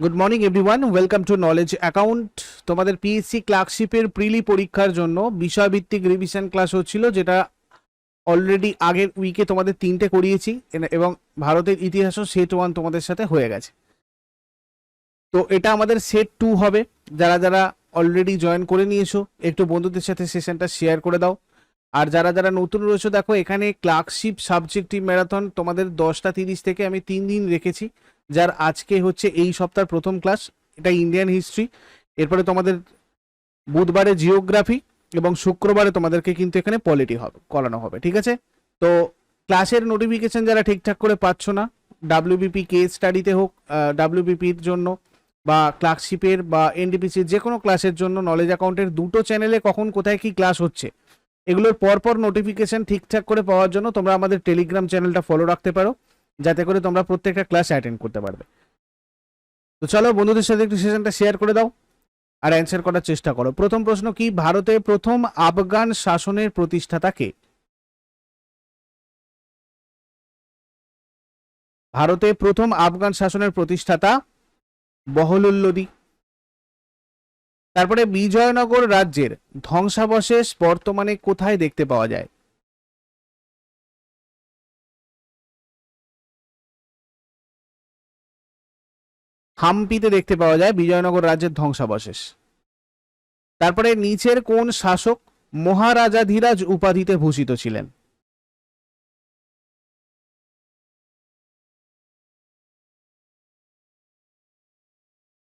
Good morning everyone welcome to knowledge account তোমাদের PSC ক্লার্কশিপের প্রিলি পরীক্ষার জন্য বিষয়ভিত্তিক রিভিশন ক্লাস হচ্ছিল, যেটা অলরেডি আগের উইকে তোমাদের তিনটে করিয়েছি এবং ভারতের ইতিহাসও সেট ওয়ান তোমাদের সাথে হয়ে গেছে। তো এটা আমাদের সেট টু হবে। যারা যারা অলরেডি জয়েন করে নিয়েছো, একটু বন্ধুদের সাথে সেশনটা শেয়ার করে দাও। আর যারা যারা নতুন রয়েছে, দেখো, এখানে ক্লার্কশিপ সাবজেক্টিভ ম্যারাথন তোমাদের দশটা তিরিশ থেকে আমি তিন দিন রেখেছি। যার আজকে হচ্ছে এই সপ্তাহের প্রথম ক্লাস, এটা ইন্ডিয়ান হিস্ট্রি। এরপরে তোমাদের বুধবারে জিওগ্রাফি এবং শুক্রবারে তোমাদেরকে কিন্তু এখানে পলিটি হবে, করানো হবে, ঠিক আছে? তো ক্লাসের নোটিফিকেশন যারা ঠিকঠাক করে পাচ্ছ না ডাব্লিউবিপি কেস স্টাডিতে হোক ডাব্লিউবিপির জন্য বা ক্লার্কশিপের বা এনডিপিসির যে কোনো ক্লাসের জন্য নলেজ অ্যাকাউন্টের দুটো চ্যানেলে কখন কোথায় কি ক্লাস হচ্ছে, এগুলোর পরপর নোটিফিকেশন ঠিকঠাক করে পাওয়ার জন্য তোমরা আমাদের টেলিগ্রাম চ্যানেলটা ফলো রাখতে পারো। যাতে করে তোমরা প্রত্যেকটা ক্লাস অ্যাটেন্ড করতে পারবে। তো চলো বন্ধুদের সাথে একটু সেশনটা শেয়ার করে দাও আর অ্যান্সার করার চেষ্টা করো। প্রথম প্রশ্ন কি, ভারতে প্রথম আফগান শাসনের প্রতিষ্ঠাতা কে? ভারতে প্রথম আফগান শাসনের প্রতিষ্ঠাতা বহলুল্লোদি। তারপরে বিজয়নগর রাজ্যের ধ্বংসাবশেষ বর্তমানে কোথায় দেখতে পাওয়া যায়? হাম্পিতে দেখতে পাওয়া যায় বিজয়নগর রাজ্যের ধ্বংসাবশেষ। তারপরে নিচের কোন শাসক মহারাজাধিরাজ উপাধিতে ভূষিত ছিলেন?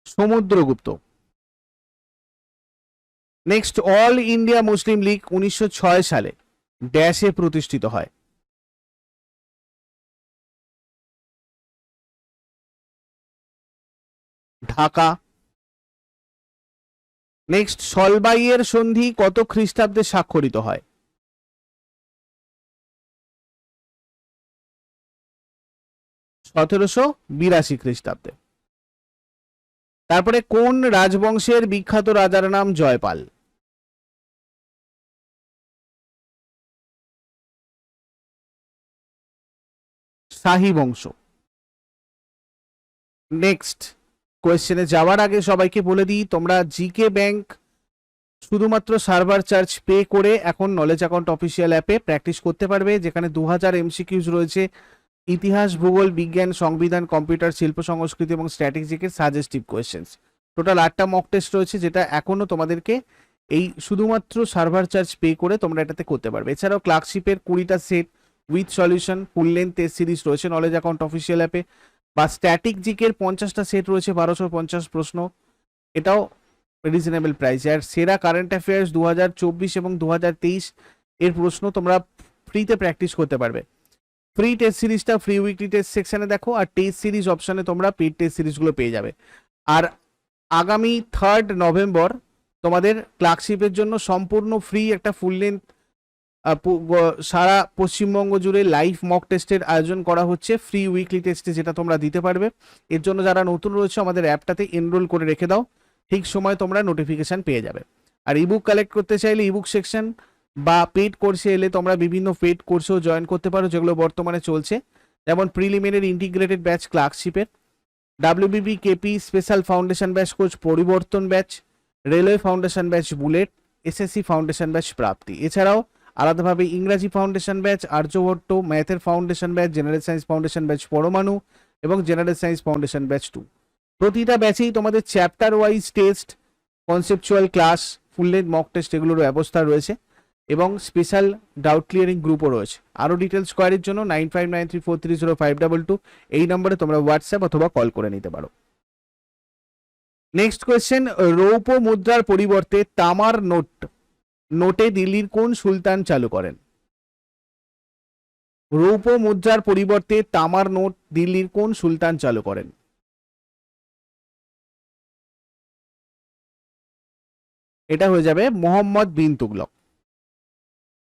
Samudragupta. Next all India Muslim League উনিশশো ছয় সালে ড্যাশে প্রতিষ্ঠিত হয়। ঢাকা। নেক্সট সলবাইয়ের সন্ধি কত খ্রিস্টাব্দে স্বাক্ষরিত হয়? সতেরোশো বিরাশি খ্রিস্টাব্দে। তারপরে কোন রাজবংশের বিখ্যাত রাজার নাম জয়পাল? শাহী বংশ। নেক্সট কোয়েশ্চেনে যাওয়ার আগে সবাইকে বলে দিই, তোমরা জিকে ব্যাংক শুধুমাত্র সার্ভার চার্জ পে করে এখন নলেজ অ্যাকাউন্ট অফিসিয়াল অ্যাপে প্র্যাকটিস করতে পারবে, যেখানে দু হাজার এমসিকিউজ রয়েছে, ইতিহাস, ভূগোল, বিজ্ঞান, সংবিধান কম্পিউটার শিল্প, সংস্কৃতি এবং স্ট্র্যাটেজিকের সাজেস্টিভ কোয়েশ্চেন্স টোটাল আটটা মক টেস্ট রয়েছে, যেটা এখনও তোমাদেরকে এই শুধুমাত্র সার্ভার চার্জ পে করে তোমরা এটাতে করতে পারবে। এছাড়াও ক্লার্কশিপের কুড়িটা set with solution full length test series রয়েছে নলেজ অ্যাকাউন্ট অফিসিয়াল অ্যাপে বা স্ট্যাটিক জিকের পঞ্চাশটা সেট রয়েছে, বারোশো পঞ্চাশ প্রশ্ন। এটাও রিজনেবল প্রাইস আর সেরা কারেন্ট অ্যাফেয়ার্স দু হাজার চব্বিশ এবং দু হাজার তেইশ এর প্রশ্ন তোমরা ফ্রিতে প্র্যাকটিস করতে পারবে। ফ্রি টেস্ট সিরিজটা ফ্রি উইকলি টেস্ট সেকশনে দেখো আর টেস্ট সিরিজ অপশানে তোমরা পেড টেস্ট সিরিজগুলো পেয়ে যাবে। আর আগামী থার্ড নভেম্বর তোমাদের ক্লার্কশিপের জন্য সম্পূর্ণ ফ্রি একটা ফুল লেন্থ সারা পশ্চিমবঙ্গ জুড়ে লাইভ মক টেস্টের আয়োজন করা হচ্ছে ফ্রি উইকলি টেস্টে যেটা তোমরা দিতে পারবে। এর জন্য যারা নতুন রয়েছে, আমাদের অ্যাপটাতে এনরোল করে রেখে দাও। ঠিক সময় তোমরা নোটিফিকেশন পেয়ে যাবে। আর ইবুক কালেক্ট করতে চাইলে ইবুক সেকশন বা পেড কোর্সে এলে তোমরা বিভিন্ন পেড কোর্সেও জয়েন করতে পারো, যেগুলো বর্তমানে চলছে। যেমন preliminary integrated batch ক্লার্কশিপের WBB KP special foundation batch coach পরিবর্তন batch railway foundation batch bullet SSC foundation batch প্রাপ্তি। এছাড়াও আলাদাভাবে ইংরাজি ফাউন্ডেশন ব্যাচ আর্যভট্ট ম্যাথের foundation batch, general science foundation batch পরমাণু এবং general science foundation batch two প্রতিটা ব্যাচেই তোমাদের chapter wise test conceptual class full length mock test এগুলোর ব্যবস্থা রয়েছে এবং স্পেশাল ডাউট ক্লিয়ারিং গ্রুপও রয়েছে। আরও ডিটেলস কোয়ারির জন্য nine five nine three four three zero five double two এই নম্বরে তোমরা হোয়াটসঅ্যাপ অথবা কল করে নিতে পারো। নেক্সট কোয়েশ্চেন রৌপ্য মুদ্রার পরিবর্তে তামার নোট। নোটে দিল্লির কোন সুলতান চালু করেন? রৌপ্য মুদ্রার পরিবর্তে তামার নোট দিল্লির কোন সুলতান চালু করেন? এটা হয়ে যাবে মোহাম্মদ বিন তুগলক।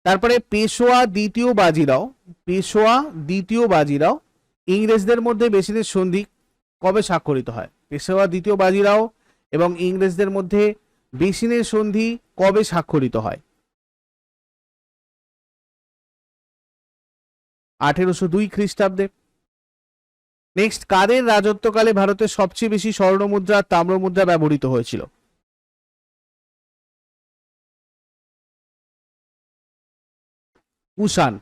তারপরে পেশোয়া দ্বিতীয় বাজিরাও, পেশোয়া দ্বিতীয় বাজিরাও ইংরেজদের মধ্যে বেশিদের সন্ধি কবে স্বাক্ষরিত হয়? পেশোয়া দ্বিতীয় বাজিরাও এবং ইংরেজদের মধ্যে বেসিনের সন্ধি কবে স্বাক্ষরিত হয়? আঠেরোশো দুই খ্রিস্টাব্দে। নেক্সট, কাদের রাজত্বকালে ভারতের সবচেয়ে বেশি স্বর্ণ মুদ্রা আর তাম্রমুদ্রা ব্যবহৃত হয়েছিল? কুষাণ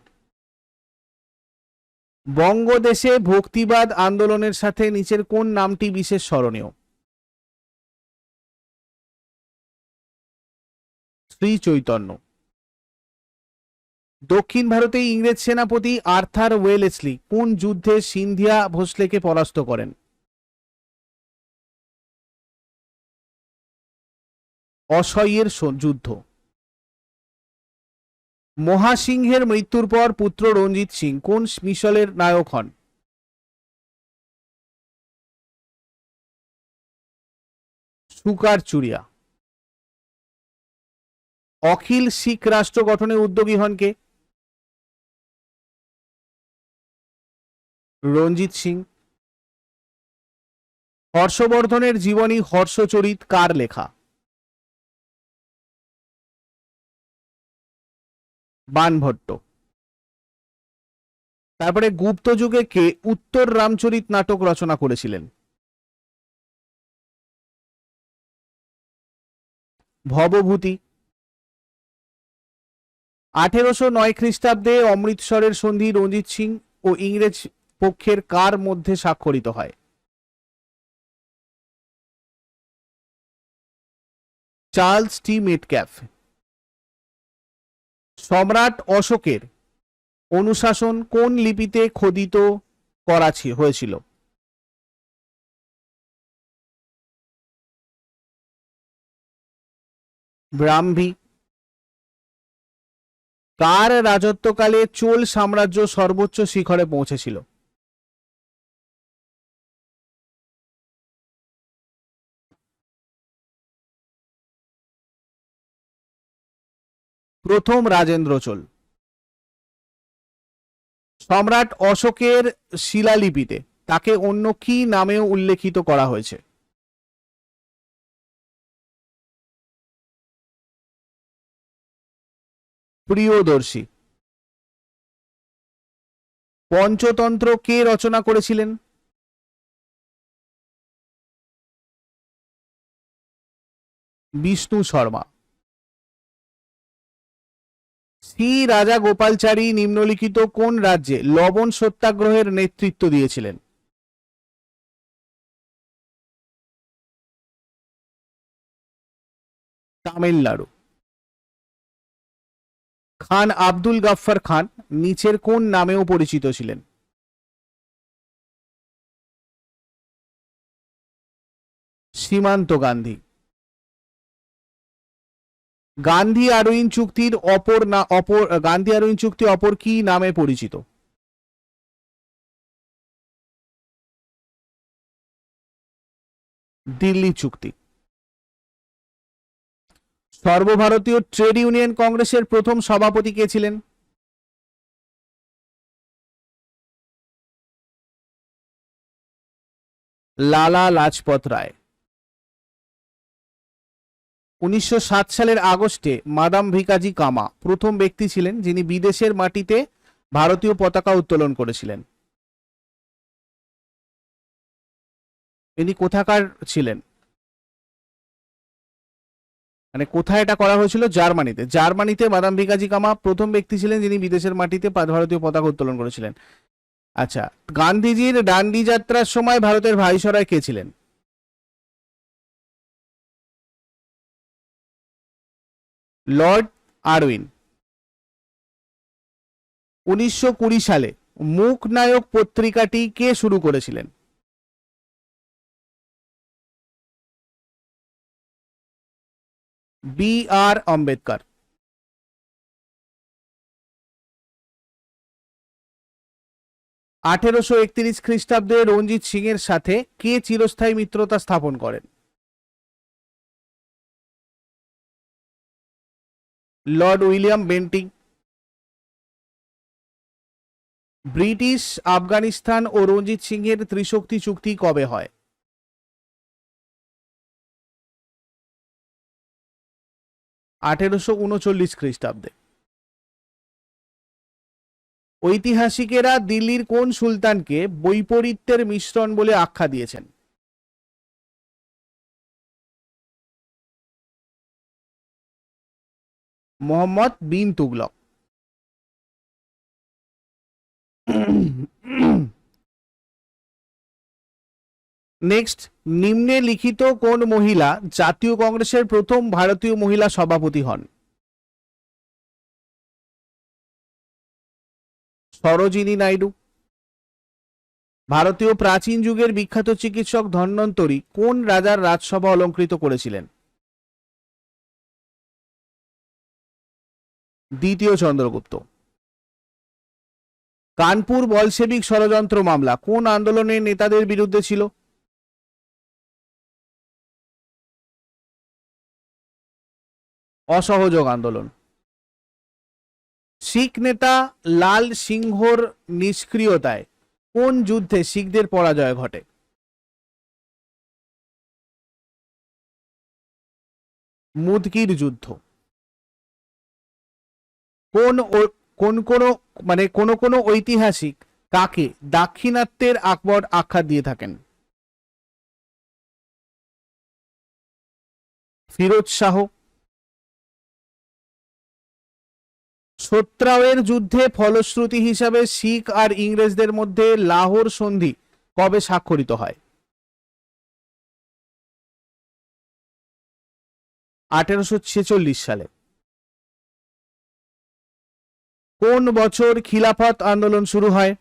বঙ্গদেশে ভক্তিবাদ আন্দোলনের সাথে নিচের কোন নামটি বিশেষ স্মরণীয়? শ্রী চৈতন্য। দক্ষিণ ভারতে ইংরেজ সেনাপতি আর্থার ওয়েলেসলি কোন যুদ্ধে সিন্ধিয়া ভোসলেকে পরাস্ত করেন। অসহ্যের যুদ্ধ। মহাসিংহের মৃত্যুর পর পুত্র রঞ্জিত সিং কোন মিশলের নায়ক হন? সুকার চুরিয়া। অখিল শিখ রাষ্ট্র গঠনে উদ্যোগী হন কে? রঞ্জিত সিং। হর্ষবর্ধনের জীবনী হর্ষচরিত কার লেখা? বানভট্ট। তারপরে গুপ্ত যুগে কে উত্তর রামচরিত নাটক রচনা করেছিলেন? ভবভূতি। আঠেরোশো নয় খ্রিস্টাব্দে অমৃতসরের সন্ধি রঞ্জিত সিং ও ইংরেজ পক্ষের কার মধ্যে স্বাক্ষরিত হয়? Charles T Metcalfe. সম্রাট অশোকের অনুশাসন কোন লিপিতে খোদিত করা হয়েছিল? ব্রাহ্মী কার রাজত্বকালে চোল সাম্রাজ্য সর্বোচ্চ শিখরে পৌঁছেছিল। প্রথম রাজেন্দ্র চোল। সম্রাট অশোকের শিলালিপিতে তাকে অন্য কি নামেও উল্লেখিত করা হয়েছে। প্রিয়দর্শী। পঞ্চতন্ত্র কে রচনা করেছিলেন? বিষ্ণু শর্মা। শ্রী রাজা গোপালচারী নিম্নলিখিত কোন রাজ্যে লবণ সত্যাগ্রহের নেতৃত্ব দিয়েছিলেন? তামিলনাড়ু। খান আব্দুল গাফফার খান নিচের কোন নামেও পরিচিত ছিলেন? সীমান্ত গান্ধী। গান্ধী আরোইন চুক্তির অপর না, অপর, গান্ধী আরোইন চুক্তি অপর কি নামে পরিচিত? দিল্লি চুক্তি। সর্বভারতীয় ট্রেড ইউনিয়ন কংগ্রেসের প্রথম সভাপতি কে ছিলেন? লালা লাজপত রায়। উনিশশো সাত সালের আগস্টে মাদাম ভিকাজি কামা প্রথম ব্যক্তি ছিলেন যিনি বিদেশের মাটিতে ভারতীয় পতাকা উত্তোলন করেছিলেন। ইনি কোথাকার ছিলেন? মানে কোথায় এটা করা হয়েছিল? জার্মানিতে। জার্মানিতে মাদাম ভিকাজি কামা প্রথম ব্যক্তি ছিলেন যিনি বিদেশের মাটিতে ভারতীয় পতাকা উত্তোলন করেছিলেন। আচ্ছা গান্ধীজির ডান্ডি যাত্রার সময় ভারতের ভাইসরয় কে ছিলেন? Lord Irwin. উনিশশো কুড়ি সালে মুখ নায়ক পত্রিকাটি কে শুরু করেছিলেন? B R Ambedkar. আঠেরোশো একত্রিশ খ্রিস্টাব্দে রঞ্জিত সিং এর সাথে কে চিরস্থায়ী মিত্রতা স্থাপন করেন? Lord William Bentinck. British, Afghanistan ও রঞ্জিত সিংহের ত্রিশক্তি চুক্তি কবে হয়? আঠেরোশো উনচল্লিশ খ্রিস্টাব্দে। ঐতিহাসিকেরা দিল্লির কোন সুলতানকে বৈপরীত্যের মিশ্রণ বলে আখ্যা দিয়েছেন? মোহাম্মদ বিন তুগলক। নেক্সট নিম্নে লিখিত কোন মহিলা জাতীয় কংগ্রেসের প্রথম ভারতীয় মহিলা সভাপতি হন? সরোজিনী নাইডু। ভারতীয় প্রাচীন যুগের বিখ্যাত চিকিৎসক ধন্বন্তরী কোন রাজার রাজসভা অলঙ্কৃত করেছিলেন? দ্বিতীয় চন্দ্রগুপ্ত। কানপুর বলসেবিক ষড়যন্ত্র মামলা কোন আন্দোলনের নেতাদের বিরুদ্ধে ছিল? অসহযোগ আন্দোলন। শিখ নেতা লাল সিংহর নিষ্ক্রিয়তায় কোন যুদ্ধে শিখদের পরাজয় ঘটে? মুদকির যুদ্ধ। কোন কোন কোন মানে কোন কোন ঐতিহাসিক কাকে দাক্ষিণাত্যের আকবর আখ্যা দিয়ে থাকেন? ফিরোজ শাহ সত্রাওয়ের যুদ্ধে ফলশ্রুতি হিসাবে শিখ আর ইংরেজদের মধ্যে লাহোর সন্ধি কবে স্বাক্ষরিত হয়? আঠেরোশো ছেচল্লিশ সালে। কোন বছর খিলাফত আন্দোলন শুরু হয়?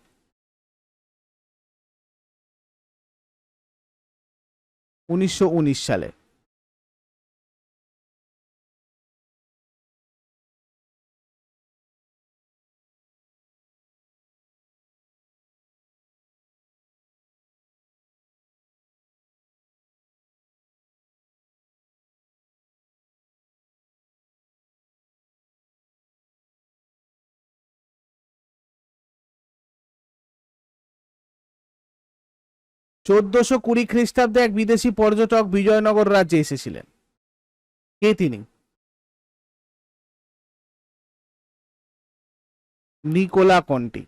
উনিশশো উনিশ সালে। চোদ্দশো কুড়ি খ্রিস্টাব্দে এক বিদেশি পর্যটক বিজয়নগর রাজ্যে এসেছিলেন। কে তিনি? Nicolo Conti.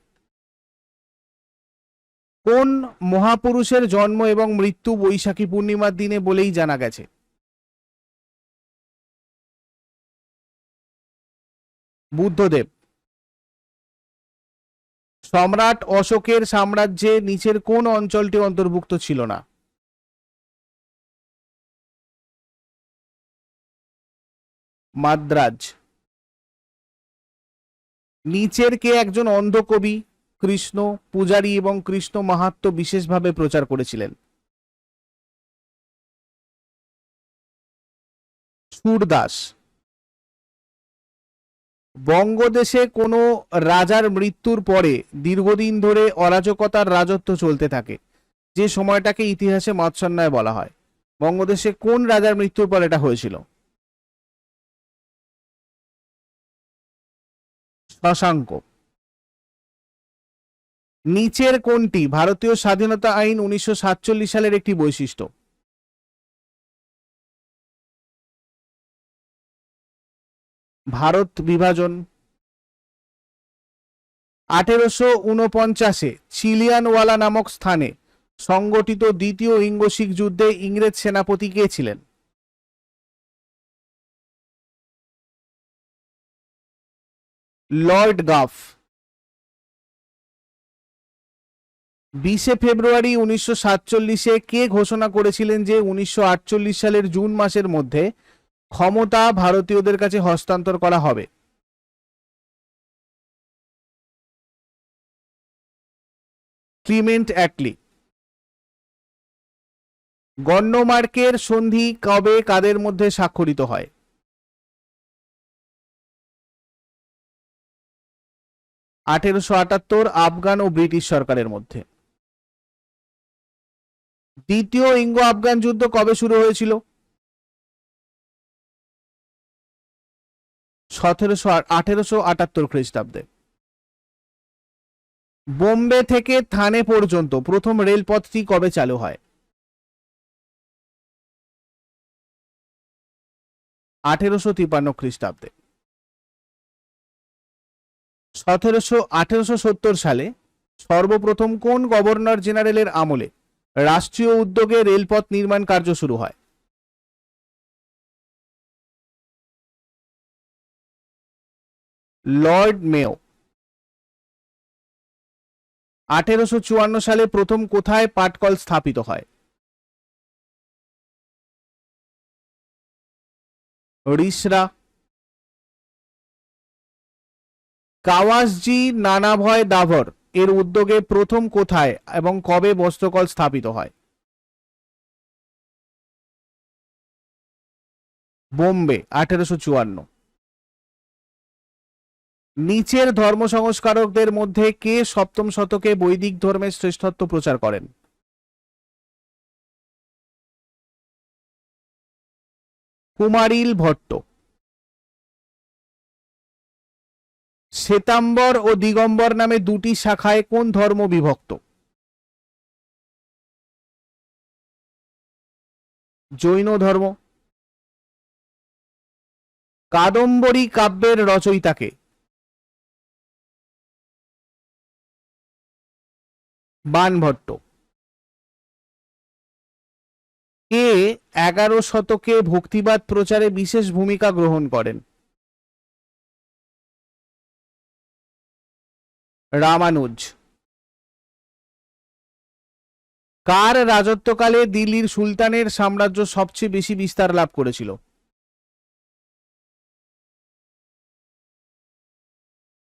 কোন মহাপুরুষের জন্ম এবং মৃত্যু বৈশাখী পূর্ণিমার দিনে বলেই জানা গেছে? বুদ্ধদেব। সম্রাট অশোকের সাম্রাজ্যে নিচের কোন অঞ্চলটি অন্তর্ভুক্ত ছিল না? মাদ্রাজ। নিচের কে একজন অন্ধ কবি কৃষ্ণ, পূজারী এবং কৃষ্ণ মাহাত্ম বিশেষভাবে প্রচার করেছিলেন। সুরদাস। বঙ্গদেশে কোনো রাজার মৃত্যুর পরে দীর্ঘদিন ধরে অরাজকতার রাজত্ব চলতে থাকে, যে সময়টাকে ইতিহাসে মৎসন্যায় বলা হয়। বঙ্গদেশে কোন রাজার মৃত্যুর পর এটা হয়েছিল? শশাঙ্ক। নিচের কোনটি? ভারতীয় স্বাধীনতা আইন উনিশশো সাতচল্লিশ সালের একটি বৈশিষ্ট্য। ভারত বিভাজন। আঠেরোশো উনপঞ্চাশে চিলিয়ানওয়ালা নামক স্থানে সংগঠিত দ্বিতীয় ইঙ্গো শিখ যুদ্ধে ইংরেজ সেনাপতি কে ছিলেন? Lord Gough. বিশে ফেব্রুয়ারি উনিশশো সাতচল্লিশে কে ঘোষণা করেছিলেন যে উনিশশো আটচল্লিশ সালের জুন মাসের মধ্যে ক্ষমতা ভারতীয়দের কাছে হস্তান্তর করা হবে। ক্লিমেন্ট অ্যাটলি গণ্যমার্কের সন্ধি কবে কাদের মধ্যে স্বাক্ষরিত হয়? আঠেরোশো আটাত্তর আফগান ও ব্রিটিশ সরকারের মধ্যে। দ্বিতীয় ইঙ্গো আফগান যুদ্ধ কবে শুরু হয়েছিল? সতেরোশো আঠেরোশো আটাত্তর খ্রিস্টাব্দে। বোম্বে থেকে থানে পর্যন্ত প্রথম রেলপথটি কবে চালু হয়? আঠেরোশো তিপান্ন খ্রিস্টাব্দে। সতেরোশো আঠেরোশো সত্তর সালে সর্বপ্রথম কোন গভর্নর জেনারেলের আমলে রাষ্ট্রীয় উদ্যোগে রেলপথ নির্মাণ কার্য শুরু হয়? লর্ড মেও। আঠেরোশো চুয়ান্ন সালে প্রথম কোথায় পাটকল স্থাপিত হয়? রিসরা। কাওয়াসজি নানাভয় দাভর এর উদ্যোগে প্রথম কোথায় এবং কবে বস্ত্রকল স্থাপিত হয়? বোম্বে, আঠেরোশো চুয়ান্ন। নিচের ধর্ম সংস্কারকদের মধ্যে কে সপ্তম শতকে বৈদিক ধর্মের শ্রেষ্ঠত্ব প্রচার করেন? কুমারিল ভট্ট। শ্বেতাম্বর ও দিগম্বর নামে দুটি শাখায় কোন ধর্ম বিভক্ত? জৈন ধর্ম। কাদম্বরী কাব্যের রচয়িতাকে। বানভট্ট। কে এগারো শতকে ভক্তিবাদ প্রচারে বিশেষ ভূমিকা গ্রহণ করেন। রামানুজ। কার রাজত্বকালে দিল্লির সুলতানের সাম্রাজ্য সবচেয়ে বেশি বিস্তার লাভ করেছিল?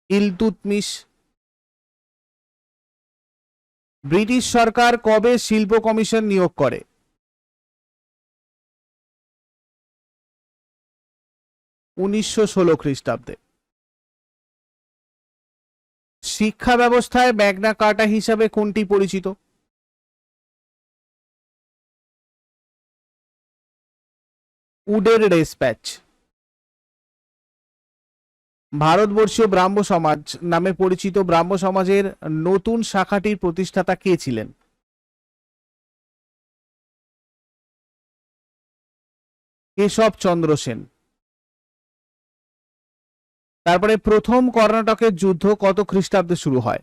ইলতুতমিশ ব্রিটিশ সরকার কবে শিল্প কমিশন নিয়োগ করে? উনিশশো ষোলো খ্রিস্টাব্দে। শিক্ষা ব্যবস্থায় ম্যাগনা কার্টা হিসাবে কোনটি পরিচিত? উডের ডেসপ্যাচ। ভারতবর্ষীয় ব্রাহ্ম সমাজ নামে পরিচিত ব্রাহ্ম সমাজের নতুন শাখাটির প্রতিষ্ঠাতা কে ছিলেন? কেশব চন্দ্র সেন। তারপরে প্রথম কর্ণাটকের যুদ্ধ কত খ্রিস্টাব্দে শুরু হয়?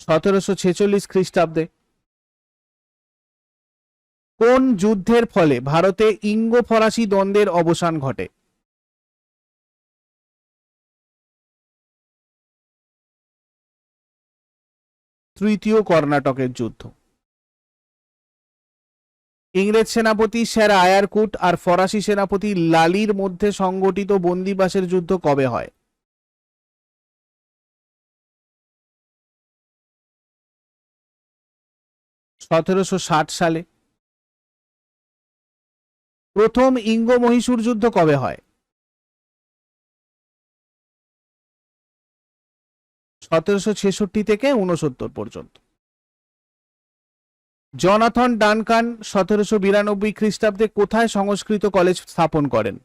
সতেরোশো ছেচল্লিশ খ্রিস্টাব্দে। কোন যুদ্ধের ফলে ভারতে ইঙ্গ ফরাসি দ্বন্দ্বের অবসান ঘটে? তৃতীয় কর্ণাটকের যুদ্ধ। ইংরেজ সেনাপতি স্যার আয়ারকুট আর ফরাসি সেনাপতি লালির মধ্যে সংগঠিত বন্দিবাসের যুদ্ধ কবে হয়? সতেরোশো ষাট সালে। প্রথম ইঙ্গ মহীশূর যুদ্ধ কবে হয়? সতেরোশো ছেষট্টি থেকে উনসত্তর পর্যন্ত। জনাথন ডানকান সতেরোশো বিরানব্বই খ্রিস্টাব্দে কোথায় সংস্কৃত কলেজ স্থাপন করেন?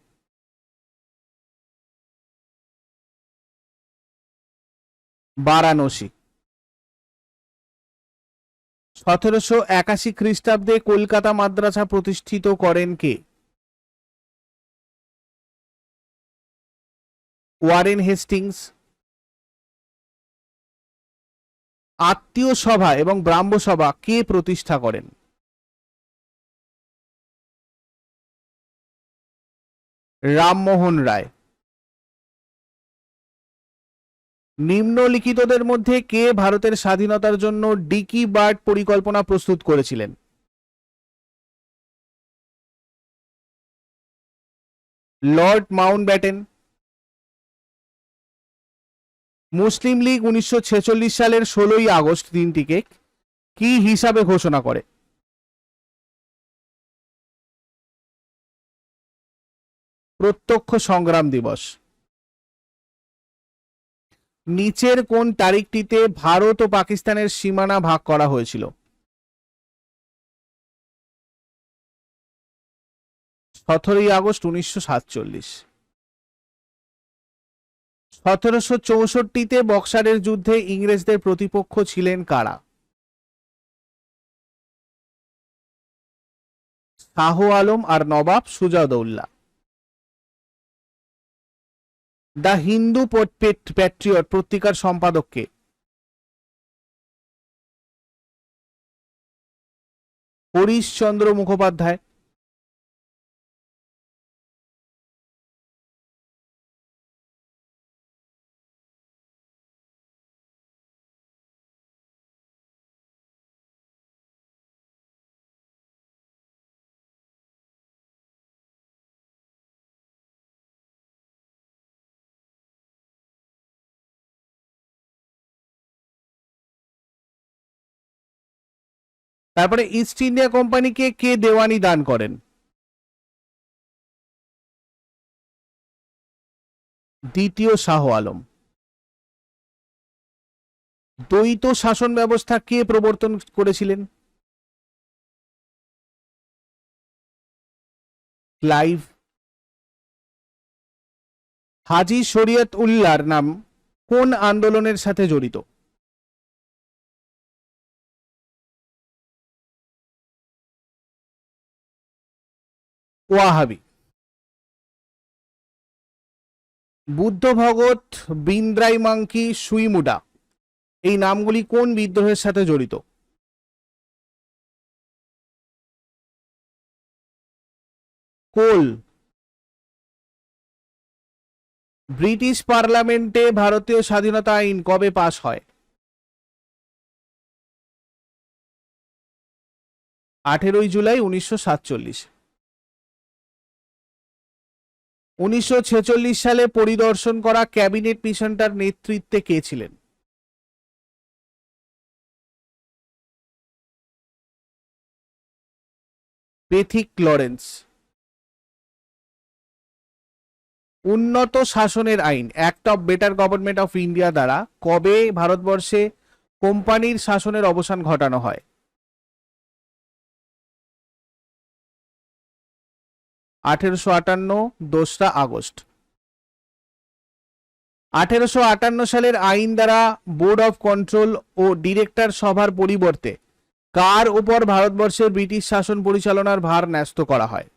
বারাণসী। সতেরোশো একাশি খ্রিস্টাব্দে কলকাতা মাদ্রাসা প্রতিষ্ঠিত করেন কে? ওয়ারেন হেস্টিংস, আত্মীয় সভা এবং ব্রাহ্ম সভা কে প্রতিষ্ঠা করেন? রামমোহন রায়। নিম্নলিখিতদের মধ্যে কে ভারতের স্বাধীনতার জন্য ডিকি বার্ড পরিকল্পনা প্রস্তুত করেছিলেন? Lord Mount Batten Muslim League উনিশশো ছেচল্লিশ সালের ষোলোই আগস্ট দিনটিকে কি হিসাবে ঘোষণা করে? প্রত্যক্ষ সংগ্রাম দিবস। নিচের কোন তারিখটিতে ভারত ও পাকিস্তানের সীমানা ভাগ করা হয়েছিল? সতেরোই আগস্ট উনিশশো সাতচল্লিশ। সতেরোশো চৌষট্টিতে বক্সারের যুদ্ধে ইংরেজদের প্রতিপক্ষ ছিলেন কারা? শাহ আলম আর নবাব সুজাউদ্দৌল্লা দ্য হিন্দু প্যাট্রিয়ট পত্রিকার সম্পাদককে হরিশচন্দ্র মুখোপাধ্যায়। তারপরে ইস্ট ইন্ডিয়া কোম্পানিকে কে দেওয়ানি দান করেন? দ্বিতীয় শাহ আলম। দ্বৈত শাসন ব্যবস্থা কে প্রবর্তন করেছিলেন? ক্লাইভ। হাজি শরিয়ত উল্লাহর নাম কোন আন্দোলনের সাথে জড়িত? ওয়াহাবি। বুদ্ধ ভগত বিন্দ্রাই মাংকি সুইমুডা। এই নামগুলি কোন বিদ্রোহের সাথে জড়িত? কোল। ব্রিটিশ পার্লামেন্টে ভারতীয় স্বাধীনতা আইন কবে পাশ হয়? আঠেরোই জুলাই উনিশশো সাতচল্লিশ। উনিশশো ছেচল্লিশ সালে পরিদর্শন করা ক্যাবিনেট মিশনটার নেতৃত্বে কে ছিলেন? Pethick Lawrence. উন্নত শাসনের আইন act of better government of India দ্বারা কবে ভারতবর্ষে কোম্পানির শাসনের অবসান ঘটানো হয়? আঠেরোশো আটান্ন, দোসরা আগস্ট। আঠেরোশো আটান্ন সালের আইন দ্বারা বোর্ড অফ কন্ট্রোল ও ডিরেক্টর সভার পরিবর্তে কার উপর ভারতবর্ষের ব্রিটিশ শাসন পরিচালনার ভার ন্যস্ত করা হয়?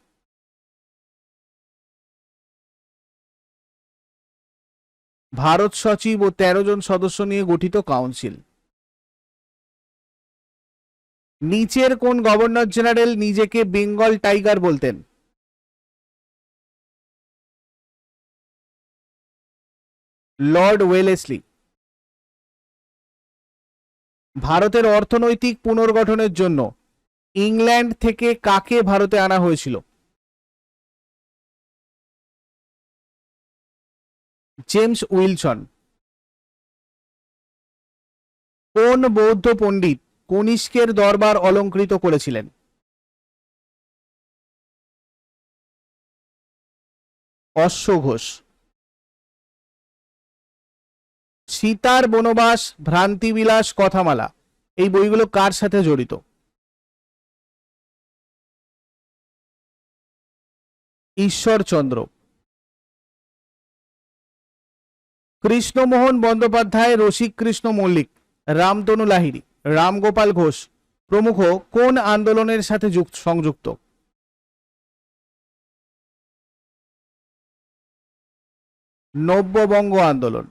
ভারত সচিব ও তেরো জন সদস্য নিয়ে গঠিত কাউন্সিল। নিচের কোন গভর্নর জেনারেল নিজেকে বেঙ্গল টাইগার বলতেন? Lord Wellesley. ভারতের অর্থনৈতিক পুনর্গঠনের জন্য ইংল্যান্ড থেকে কাকে ভারতে আনা হয়েছিল? James Wilson. কোন বৌদ্ধ পণ্ডিত কনিষ্কের দরবার অলঙ্কৃত করেছিলেন? অশ্ব ঘোষ সীতার বনবাস, ভ্রান্তিবিলাস, কথামালা। এই বইগুলো কার সাথে জড়িত? ঈশ্বরচন্দ্র। কৃষ্ণমোহন বন্দ্যোপাধ্যায় রসিক কৃষ্ণ মল্লিক, রামতনু লাহিড়ী, রামগোপাল ঘোষ, প্রমুখ কোন আন্দোলনের সাথে যুক্ত সংযুক্ত? নব্যবঙ্গ আন্দোলন।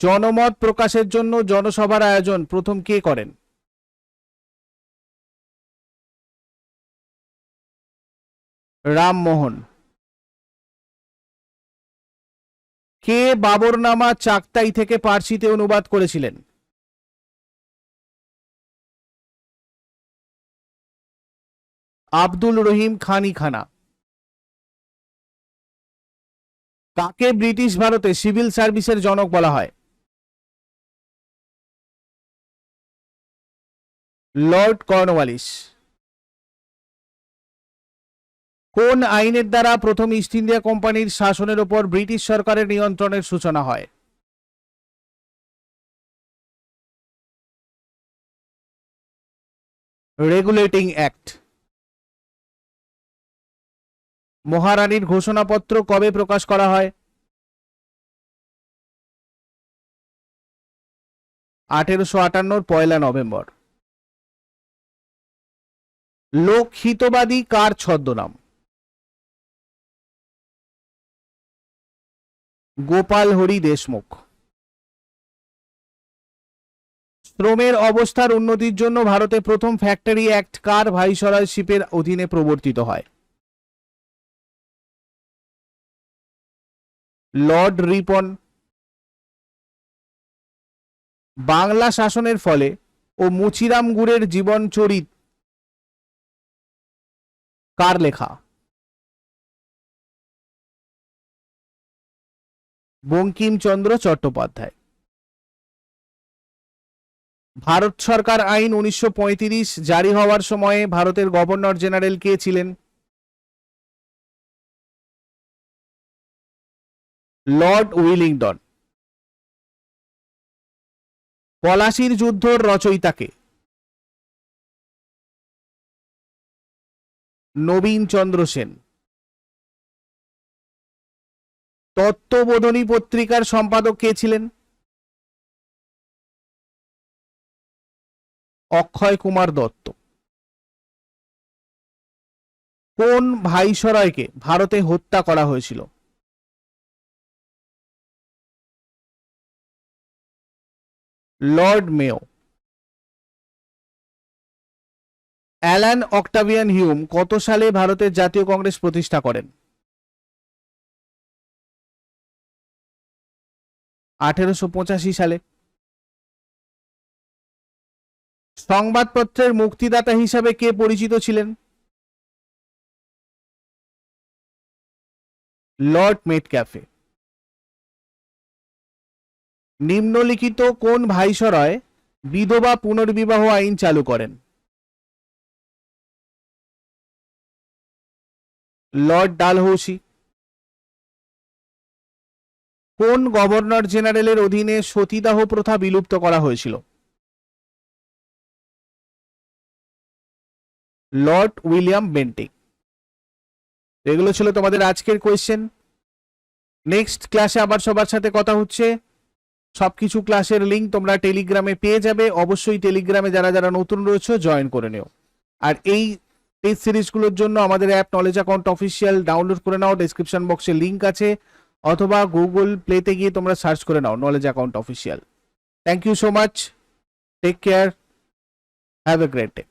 জনমত প্রকাশের জন্য জনসভার আয়োজন প্রথম কে করেন? রামমোহন। কে বাবরনামা চাকতাই থেকে পার্সিতে অনুবাদ করেছিলেন? আব্দুল রহিম খানি খানা। কাকে ব্রিটিশ ভারতে সিভিল সার্ভিসের জনক বলা হয়? Lord Cornwallis. কোন আইনের দ্বারা প্রথম ইস্ট ইন্ডিয়া কোম্পানির শাসনের ওপর ব্রিটিশ সরকারের নিয়ন্ত্রণের সূচনা হয়? Regulating act. মহারানীর ঘোষণাপত্র কবে প্রকাশ করা হয়? আঠেরোশো আটান্নর পয়লা নভেম্বর। লোকহিতবাদী কার ছদ্মনাম? গোপাল হরি দেশমুখ। শ্রমের অবস্থার উন্নতির জন্য ভারতে প্রথম ফ্যাক্টরি অ্যাক্ট কার ভাইসরয়শিপের অধীনে প্রবর্তিত হয়? লর্ড রিপন। বাংলা শাসনের ফলে ও মুচিরাম গুড়ের জীবন চরিত কার লেখা? বঙ্কিমচন্দ্র চট্টোপাধ্যায়। ভারত সরকার আইন উনিশশো পঁয়ত্রিশ জারি হওয়ার সময়ে ভারতের গভর্নর জেনারেল কে ছিলেন? লর্ড উইলিংটন পলাশির যুদ্ধর রচয়িতাকে। নবীন চন্দ্র সেন। তত্ত্ববোধনী পত্রিকার সম্পাদক কে ছিলেন? অক্ষয় কুমার দত্ত। কোন ভাইসরয়কে ভারতে হত্যা করা হয়েছিল? লর্ড মেও অ্যালান অক্টাভিয়ান হিউম কত সালে ভারতের জাতীয় কংগ্রেস প্রতিষ্ঠা করেন? আঠেরোশো পঁচাশি সালে। সংবাদপত্রের মুক্তিদাতা হিসাবে কে পরিচিত ছিলেন? Lord Metcalfe. নিম্নলিখিত কোন ভাইসরয় বিধবা পুনর্বিবাহ আইন চালু করেন? Lord Dalhousie. কোন গভর্নর জেনারেলের অধীনে সতীদাহ প্রথা বিলুপ্ত করা হয়েছিল? Lord William Bentinck. এগুলো ছিল তোমাদের আজকের কোয়েশ্চেন নেক্সট ক্লাসে আবার সবার সাথে কথা হচ্ছে। সবকিছু ক্লাসের লিঙ্ক তোমরা টেলিগ্রামে পেয়ে যাবে। অবশ্যই টেলিগ্রামে যারা যারা নতুন রয়েছে জয়েন করে নিও। আর এই টেস্ট সিরিজগুলোর জন্য আমাদের app knowledge account official download করে নাও ডেসক্রিপশন বক্সে লিঙ্ক আছে, অথবা গুগল প্লেতে গিয়ে তোমরা সার্চ করে নাও knowledge account official thank you so much take care have a great day